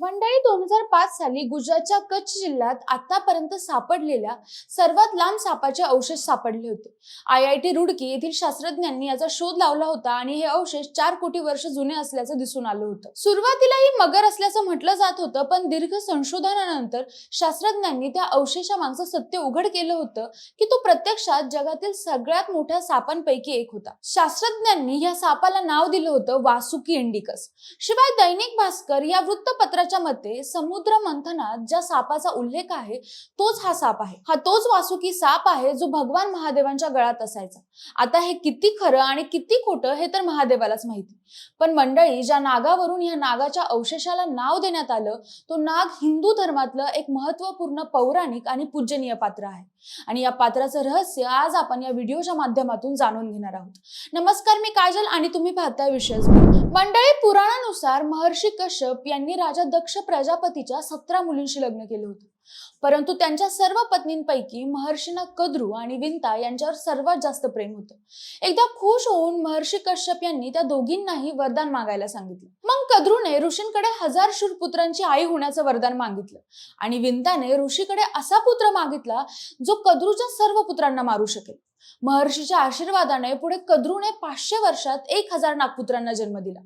मंडळी दोन हजार पाच साली गुजरातच्या कच्छ जिल्ह्यात आतापर्यंत सापडलेल्या सर्वात लांब सापाचे अवशेष सापडले होते. आय आय टी रुडकी येथील शास्त्रज्ञांनी याचा शोध लावला होता आणि हे अवशेष चार कोटी वर्ष जुने असल्याचं दिसून आलं होतं. सुरुवातीला ही मगर असल्याचं म्हटलं जात होतं पण दीर्घ संशोधनानंतर शास्त्रज्ञांनी त्या अवशेषा मागचं सत्य उघड केलं होतं की तो प्रत्यक्षात जगातील सगळ्यात मोठ्या सापांपैकी एक होता. शास्त्रज्ञांनी या सापाला नाव दिलं होतं वासुकी इंडिकस शिवाय दैनिक भास्कर या वृत्तपत्राच्या मते समुद्र मंथनात ज्या सापाचा उल्लेख आहे तोच हा साप आहे. हा तोच वासुकी साप आहे जो भगवान महादेवांच्या गळात असायचा. आता हे किती खरं आणि किती खोटं हे तर महादेवालाच माहिती. पण मंडळी ज्या नागावरून या नागाच्या अवशेषाला नाव देण्यात आलं तो नाग हिंदू धर्मातलं एक महत्त्वपूर्ण पौराणिक आणि पूजनीय पात्र आहे. आणि या पात्राचं रहस्य आज आपण या व्हिडिओच्या माध्यमातून जाणून घेणार आहोत. नमस्कार मी काजल आणि तुम्ही पाहताय विषय मंडळी पुराणानुसार महर्षी कश्यप यांनी राजा दक्ष प्रजापतीच्या सतरा मुलींशी लग्न केलं होतं. परंतु त्यांच्या सर्व पत्नींपैकी महर्षींना कद्रू आणि विंता यांच्यावर सर्वात जास्त प्रेम होतं. एकदा खुश होऊन महर्षी कश्यप यांनी त्या दोघींनाही वरदान मागायला सांगितलं. मग कद्रूने ऋषींकडे हजार शूर पुत्रांची आई होण्याचं वरदान मागितलं आणि विंताने ऋषीकडे असा पुत्र मागितला जो कद्रूच्या सर्व पुत्रांना मारू शकेल. महर्षीच्या आशीर्वादाने पुढे कद्रूने पाचशे वर्षात एक हजार नागपुत्रांना जन्म दिला.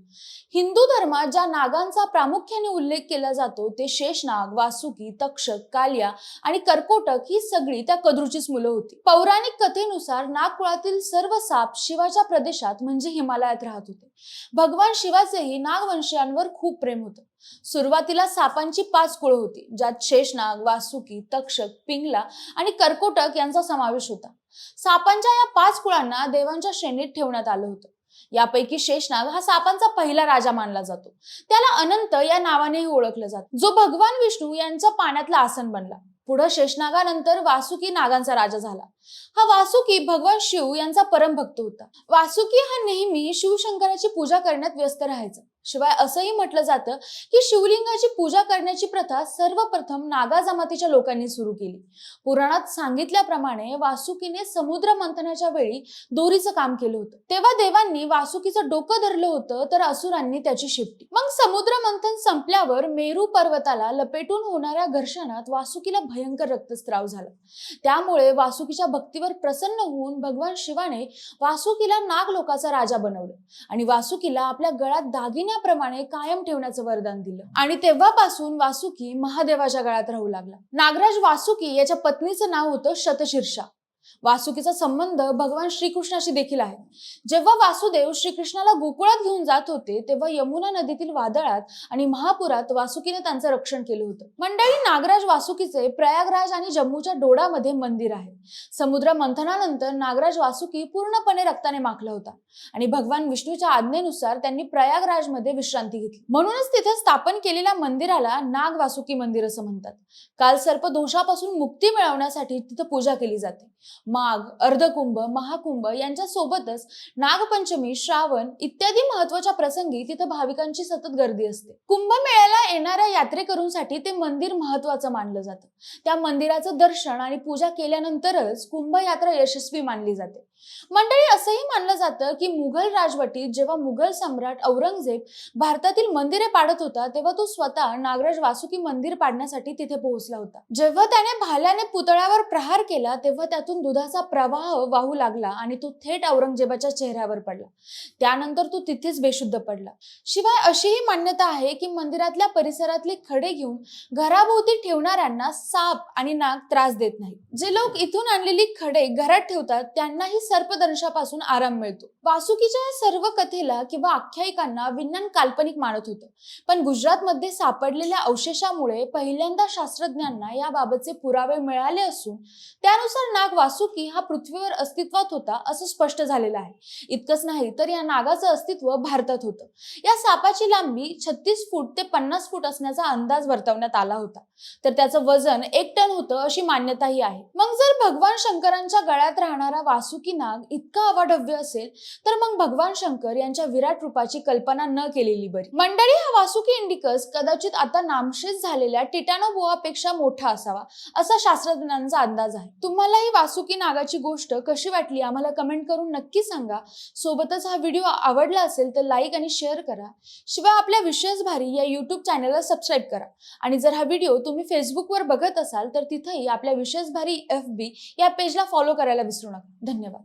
हिंदू धर्मात ज्या नागांचा प्रामुख्याने उल्लेख केला जातो ते शेषनाग वासुकी तक्षक कालिया आणि कर्कोटक ही सगळी त्या कद्रूचीच मुलं होती. पौराणिक कथेनुसार नागकुळातील सर्व साप शिवाच्या प्रदेशात म्हणजे हिमालयात राहत होते. भगवान शिवाचेही नागवंशीयांवर खूप प्रेम होतं. सुरुवातीला सापांची पाच कुळं होती ज्यात शेषनाग वासुकी तक्षक पिंगला आणि कर्कोटक यांचा समावेश होता. सापांच्या या पाच कुळांना देवांच्या श्रेणीत ठेवण्यात आलं होतं. यापैकी शेषनाग हा सापांचा पहिला राजा मानला जातो. त्याला अनंत या नावानेही ओळखलं जात. जो भगवान विष्णू यांचा पाण्यातला आसन बनला. पुढे शेषनागानंतर वासुकी नागांचा राजा झाला. हा वासुकी भगवान शिव यांचा परमभक्त होता. वासुकी हा नेहमी शिवशंकराची पूजा करण्यात व्यस्त राहायचा. शिवाय असंही म्हटलं जातं की शिवलिंगाची पूजा करण्याची प्रथा सर्वप्रथम नागा जमातीच्या लोकांनी सुरू केली. पुराणात सांगितल्याप्रमाणे वासुकीने समुद्र मंथनाच्या वेळी दोरीचं काम केलं होतं. तेव्हा देवांनी वासुकीचं डोकं धरलं होतं तर असुरांनी त्याची शिपटी मग समुद्र मंथन संपल्यावर मेरू पर्वताला लपेटून होणाऱ्या घर्षणात वासुकीला भयंकर रक्तस्त्राव झाला. त्यामुळे वासुकीच्या भक्तीवर प्रसन्न होऊन भगवान शिवाने वासुकीला नागलोकाचा राजा बनवलं आणि वासुकीला आपल्या गळ्यात दागिन्याप्रमाणे कायम ठेवण्याचं वरदान दिलं. आणि तेव्हापासून वासुकी महादेवाच्या गळ्यात राहू लागला. नागराज वासुकी याच्या पत्नीचं नाव होतं शतशीर्षा. वासुकीचा संबंध भगवान श्रीकृष्णाशी देखील आहे. जेव्हा वासुदेव श्रीकृष्णाला गोकुळात घेऊन जात होते तेव्हा यमुना नदीतील वादळात आणि महापुरात वासुकीने त्यांचं रक्षण केलं होतं. मंडळी नागराज वासुकीचे प्रयागराज आणि जम्मूच्या डोडामध्ये मंदिर आहे. समुद्र मंथनानंतर नागराज वासुकी पूर्णपणे रक्ताने माखला होता आणि भगवान विष्णूच्या आज्ञेनुसार त्यांनी प्रयागराजमध्ये विश्रांती घेतली. म्हणूनच तिथे स्थापन केलेल्या मंदिराला नाग वासुकी मंदिर असं म्हणतात. काल सर्प दोषापासून मुक्ती मिळवण्यासाठी तिथे पूजा केली जाते. माघ अर्धकुंभ महाकुंभ यांच्या सोबतच नागपंचमी श्रावण इत्यादी महत्त्वाच्या प्रसंगी तिथं भाविकांची सतत गर्दी असते. कुंभमेळ्याला येणाऱ्या यात्रेकरूंसाठी ते मंदिर महत्वाचं मानलं जातं. त्या मंदिराचं दर्शन आणि पूजा केल्यानंतरच कुंभयात्रा यशस्वी मानली जाते. मंडळी असंही मानलं जातं की मुघल राजवटीत जेव्हा मुघल सम्राट औरंगजेब भारतातील मंदिरे पाडत होता तेव्हा तो स्वतः नागराज वासुकी मंदिर पाडण्यासाठी तिथे पोहोचला होता. जेव्हा त्याने भाल्याने पुतळ्यावर प्रहार केला तेव्हा त्यातून दुधाचा प्रवाह वाहू लागला आणि तो थेट औरंगजेबाच्या चेहऱ्यावर पडला. त्यानंतर तो तिथेच बेशुद्ध पडला. शिवाय अशीही मान्यता आहे की मंदिरातल्या परिसरातले खडे घेऊन घराभोवती ठेवणाऱ्यांना साप आणि नाग त्रास देत नाही जे लोक इथून आणलेली खडे घरात ठेवतात त्यांनाही सर्पदंशापासून आराम मिळतो. वासुकीच्या या सर्व कथेला किंवा आख्यायिकांना विज्ञान काल्पनिक मानत होतं. पण गुजरातमध्ये सापडलेल्या अवशेषामुळे पहिल्यांदा शास्त्रज्ञांना याबाबतचे पुरावे मिळाले असून त्यानुसार नाग वासुकी हा पृथ्वीवर अस्तित्वात होता असं स्पष्ट झालेलं आहे. इतकंच नाही तर या नागाचं अस्तित्व भारतात होतं. या सापाची लांबी छत्तीस फूट ते पन्नास फूट असण्याचा अंदाज वर्तवण्यात आला होता. तर त्याचं वजन एक टन होतं अशी मान्यताही आहे. मग जर भगवान शंकरांच्या गळ्यात राहणारा वासुकी नाग इतका अवाढव्य असेल तर मग भगवान शंकर यांच्या विराट रूपाची कल्पना न केलेली बरी. मंडळी हा वासुकी इंडिकस कदाचित आता नामशेष झालेल्या टिटानोबोआपेक्षा मोठा असावा असा शास्त्रज्ञांचा अंदाज आहे. तुम्हाला ही वासुकी नागाची गोष्ट कशी वाटली आम्हाला कमेंट करून नक्की सांगा. सोबतच हा व्हिडिओ आवडला असेल तर लाईक आणि शेअर करा. शिवाय आपल्या विशेष भारी या यूट्यूब चॅनलला सबस्क्राईब करा. आणि जर हा व्हिडिओ तुम्ही फेसबुकवर बघत असाल तर तिथेही आपल्या विशेष भारी एफ बी या पेजला फॉलो करायला विसरू नका. धन्यवाद.